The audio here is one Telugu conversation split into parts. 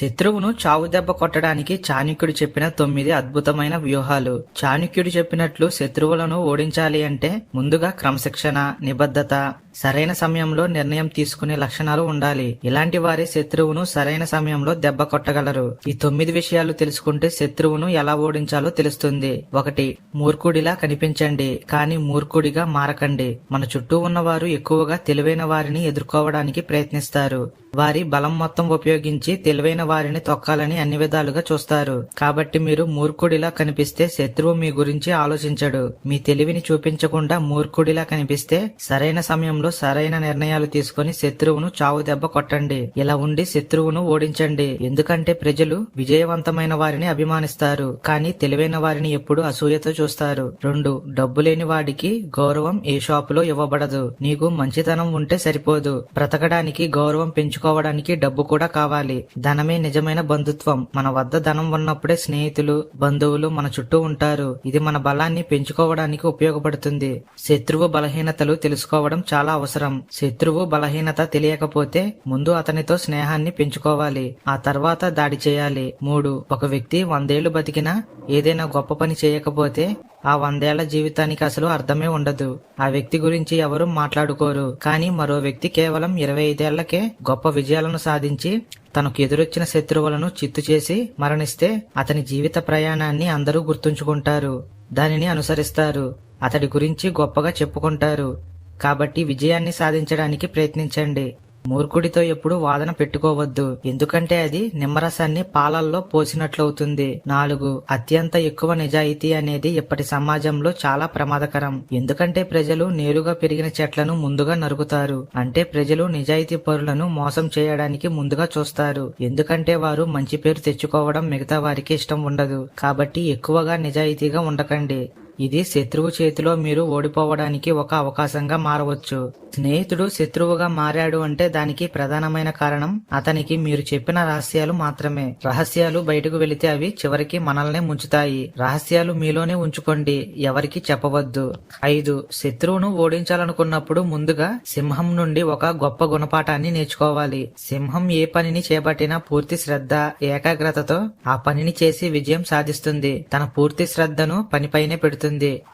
శత్రువును చావు దెబ్బ కొట్టడానికి చాణక్యుడు చెప్పిన తొమ్మిది అద్భుతమైన వ్యూహాలు. చాణక్యుడు చెప్పినట్లు శత్రువులను ఓడించాలి అంటే ముందుగా క్రమశిక్షణ నిబద్ధత సరైన సమయంలో నిర్ణయం తీసుకునే లక్షణాలు ఉండాలి. ఇలాంటి వారి శత్రువును సరైన సమయంలో దెబ్బ కొట్టగలరు. ఈ తొమ్మిది విషయాలు తెలుసుకుంటే శత్రువును ఎలా ఓడించాలో తెలుస్తుంది. ఒకటి మూర్ఖుడిలా కనిపించండి కానీ మూర్ఖుడిగా మారకండి. మన చుట్టూ ఉన్నవారు ఎక్కువగా తెలివైన వారిని ఎదుర్కోవడానికి ప్రయత్నిస్తారు. వారి బలం మొత్తం ఉపయోగించి తెలివైన వారిని తొక్కాలని అన్ని విధాలుగా చూస్తారు. కాబట్టి మీరు మూర్ఖుడిలా కనిపిస్తే శత్రువు మీ గురించి ఆలోచించడు. మీ తెలివిని చూపించకుండా మూర్ఖుడిలా కనిపిస్తే సరైన సమయంలో సరైన నిర్ణయాలు తీసుకొని శత్రువును చావు దెబ్బ కొట్టండి. ఇలా ఉండి శత్రువును ఓడించండి. ఎందుకంటే ప్రజలు విజయవంతమైన వారిని అభిమానిస్తారు. కానీ తెలివైన వారిని ఎప్పుడు అసూయతో చూస్తారు. రెండు డబ్బు లేని వాడికి గౌరవం ఏ షాపులో ఇవ్వబడదు. నీకు మంచితనం ఉంటే సరిపోదు. బ్రతకడానికి గౌరవం పెంచుకో పెంచుకోవడానికి డబ్బు కూడా కావాలి. ధనమే నిజమైన బంధుత్వం. మన వద్ద ధనం ఉన్నప్పుడే స్నేహితులు బంధువులు మన చుట్టూ ఉంటారు. ఇది మన బలాన్ని పెంచుకోవడానికి ఉపయోగపడుతుంది. శత్రువు బలహీనతలు తెలుసుకోవడం చాలా అవసరం. శత్రువు బలహీనత తెలియకపోతే ముందు అతనితో స్నేహాన్ని పెంచుకోవాలి. ఆ తర్వాత దాడి చేయాలి. మూడు ఒక వ్యక్తి వందేళ్ళు బతికినా ఏదైనా గొప్ప పని చేయకపోతే ఆ వందేళ్ళ జీవితానికి అసలు అర్థమే ఉండదు. ఆ వ్యక్తి గురించి ఎవరు మాట్లాడుకోరు. కానీ మరో వ్యక్తి కేవలం ఇరవై ఐదేళ్ళకే గొప్ప విజయాలను సాధించి తనకు ఎదురొచ్చిన శత్రువులను చిత్తు చేసి మరణిస్తే అతని జీవిత ప్రయాణాన్ని అందరూ గుర్తుంచుకుంటారు. దానిని అనుసరిస్తారు. అతడి గురించి గొప్పగా చెప్పుకుంటారు. కాబట్టి విజయాన్ని సాధించడానికి ప్రయత్నించండి. మూర్ఖుడితో ఎప్పుడు వాదన పెట్టుకోవద్దు. ఎందుకంటే అది నిమ్మరసాన్ని పాలల్లో పోసినట్లవుతుంది. నాలుగు అత్యంత ఎక్కువ నిజాయితీ అనేది ఇప్పటి సమాజంలో చాలా ప్రమాదకరం. ఎందుకంటే ప్రజలు నేరుగా పెరిగిన చెట్లను ముందుగా నరుకుతారు. అంటే ప్రజలు నిజాయితీ పరులను మోసం చేయడానికి ముందుగా చూస్తారు. ఎందుకంటే వారు మంచి పేరు తెచ్చుకోవడం మిగతా వారికి ఇష్టం ఉండదు. కాబట్టి ఎక్కువగా నిజాయితీగా ఉండకండి. ఇది శత్రువు చేతిలో మీరు ఓడిపోవడానికి ఒక అవకాశంగా మారవచ్చు. స్నేహితుడు శత్రువుగా మారాడు అంటే దానికి ప్రధానమైన కారణం అతనికి మీరు చెప్పిన రహస్యాలు మాత్రమే. రహస్యాలు బయటకు వెళితే అవి చివరికి మనల్నే ముంచుతాయి. రహస్యాలు మీలోనే ఉంచుకోండి. ఎవరికి చెప్పవద్దు. ఐదు. శత్రువును ఓడించాలనుకున్నప్పుడు ముందుగా సింహం నుండి ఒక గొప్ప గుణపాఠాన్ని నేర్చుకోవాలి. సింహం ఏ పనిని చేపట్టినా పూర్తి శ్రద్ధ ఏకాగ్రతతో ఆ పనిని చేసి విజయం సాధిస్తుంది. తన పూర్తి శ్రద్ధను పనిపైనే పెడుతుంది.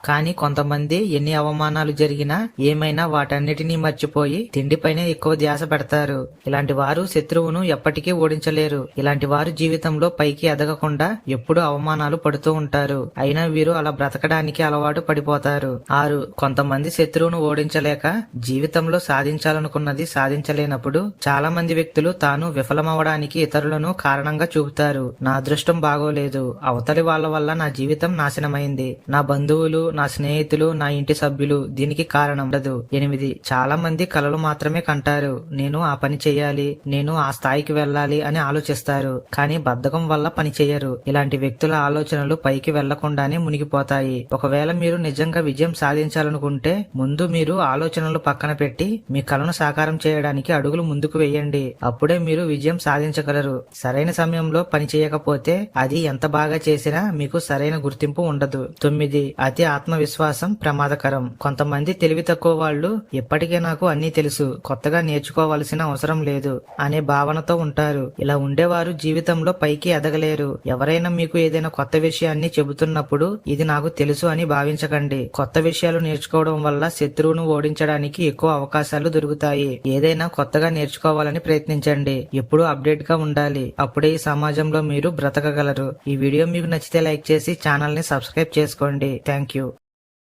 కానీ కొంతమంది ఎన్ని అవమానాలు జరిగినా ఏమైనా వాటన్నిటినీ మర్చిపోయి తిండిపైనే ఎక్కువ ధ్యాస పెడతారు. ఇలాంటి వారు శత్రువును ఎప్పటికీ ఓడించలేరు. ఇలాంటి వారు జీవితంలో పైకి ఎదగకుండా ఎప్పుడూ అవమానాలు పడుతూ ఉంటారు. అయినా వీరు అలా బ్రతకడానికి అలవాటు పడిపోతారు. ఆరు కొంతమంది శత్రువును ఓడించలేక జీవితంలో సాధించాలనుకున్నది సాధించలేనప్పుడు చాలా మంది వ్యక్తులు తాను విఫలమవడానికి ఇతరులను కారణంగా చూపుతారు. నా అదృష్టం బాగోలేదు. అవతలి వాళ్ళ వల్ల నా జీవితం నాశనమైంది. నా బంధువులు నా స్నేహితులు నా ఇంటి సభ్యులు దీనికి కారణం ఉండదు. ఎనిమిది. చాలా మంది కలలు మాత్రమే కంటారు. నేను ఆ పని చేయాలి నేను ఆ స్థాయికి వెళ్ళాలి అని ఆలోచిస్తారు. కానీ బద్ధకం వల్ల పని చేయరు. ఇలాంటి వ్యక్తుల ఆలోచనలు పైకి వెళ్ళకుండానే మునిగిపోతాయి. ఒకవేళ మీరు నిజంగా విజయం సాధించాలనుకుంటే ముందు మీరు ఆలోచనలు పక్కన పెట్టి మీ కలను సాకారం చేయడానికి అడుగులు ముందుకు వేయండి. అప్పుడే మీరు విజయం సాధించగలరు. సరైన సమయంలో పని చేయకపోతే అది ఎంత బాగా చేసినా మీకు సరైన గుర్తింపు ఉండదు. తొమ్మిది. అతి ఆత్మవిశ్వాసం ప్రమాదకరం. కొంతమంది తెలివి తక్కువ వాళ్ళు ఇప్పటికే నాకు అన్నీ తెలుసు కొత్తగా నేర్చుకోవాల్సిన అవసరం లేదు అనే భావనతో ఉంటారు. ఇలా ఉండేవారు జీవితంలో పైకి ఎదగలేరు. ఎవరైనా మీకు ఏదైనా కొత్త విషయాన్ని చెబుతున్నప్పుడు ఇది నాకు తెలుసు అని భావించకండి. కొత్త విషయాలు నేర్చుకోవడం వల్ల శత్రువును ఓడించడానికి ఎక్కువ అవకాశాలు దొరుకుతాయి. ఏదైనా కొత్తగా నేర్చుకోవాలని ప్రయత్నించండి. ఎప్పుడూ అప్డేట్గా ఉండాలి. అప్పుడే ఈ సమాజంలో మీరు బ్రతకగలరు. ఈ వీడియో మీకు నచ్చితే లైక్ చేసి ఛానల్ని సబ్స్క్రైబ్ చేసుకోండి. Thank you.